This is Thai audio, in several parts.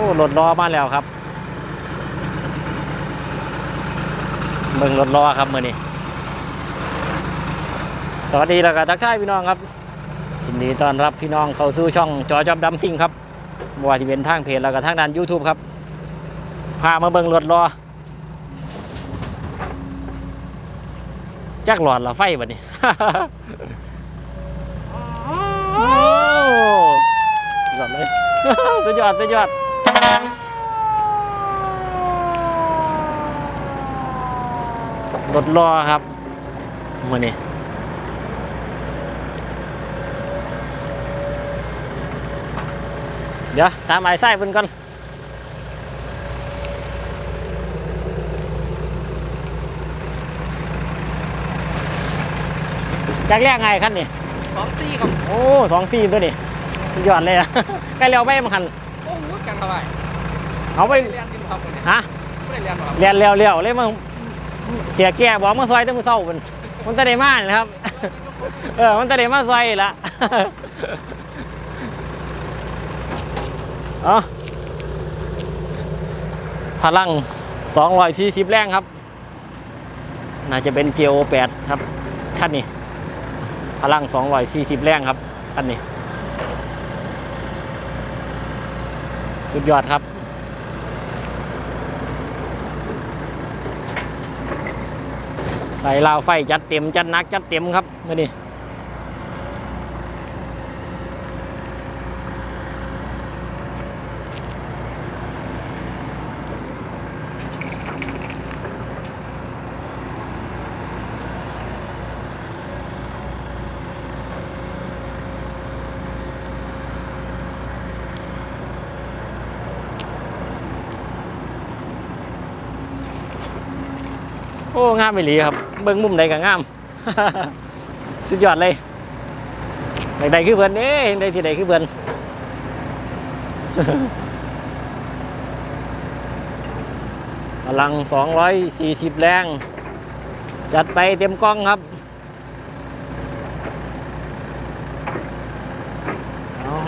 โอ้รถล้อมาแล้วครับ เบิ่งรถล้อครับมื่อนี้ สวัสดีแล้วก็ทักทายพี่น้องครับยินดีต้อนรับพี่น้องเข้าสู่ช่องจอจอบดำซิ่งครับบว่าที่เป็นทางเพจแล้วก็ทางด้าน YouTube ครับ พามาเบิ่งรถล้อจักหลอดละไฟบัดนี้หลอดเลย สุดยอดสุดยอด รถล้อครับมื่อนี้เดี๋ยวตามไอ้ไส้เพิ่นก่อนจากแรกไงคันนี่สองซี่ครับ โอ้สองสี่ตัวนี่สุดยอดเลยอะใกล้เร็วไปมันคันโอ้โหกัน เท่าไหร่เอาไปเรียนกินครับผมเนี่ยฮะไม่ได้เรียนหรอกครับเรียนเร็วเร็วเลยมึงเสียแก่บอกมาซอยตั้งมือเศร้ามันมันจะได้มานะครับ เออ มันจะได้มาซอยละเอาพลัง240แรงครับ น่าจะเป็น GO8 ครับ คันนี้ พลัง240แรงครับ คันนี้ สุดยอดครับใส่ลาวไฟจัดเต็ม จัดนัก จัดเต็มครับมื่อนี้ โอ้งามไปหลีครับ เบิ้งมุมใดก็งาม สุดยอดเลยใดๆคือเพิ่นเด้เห็นใดที่ใดคือเพิ่นพลัง 240 แรง จัดไปเต็มกล้องครับ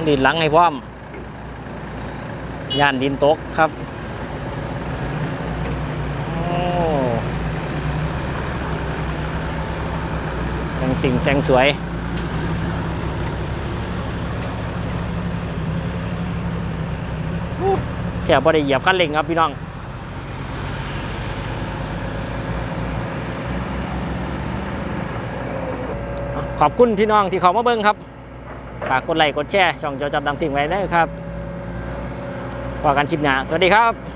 ดินหลังให้พร้อมย่านดินตกครับ แต่งสิ่งแต่งสวย แถวบริเหยียบคันเร่งครับพี่น้องขอบคุณพี่น้องที่เขามาเบิ้งครับ ฝากกดไลค์กดแชร์ช่องจอจับดำสิ่งไว้ได้ครับว่ากันคลิปหน้า สวัสดีครับ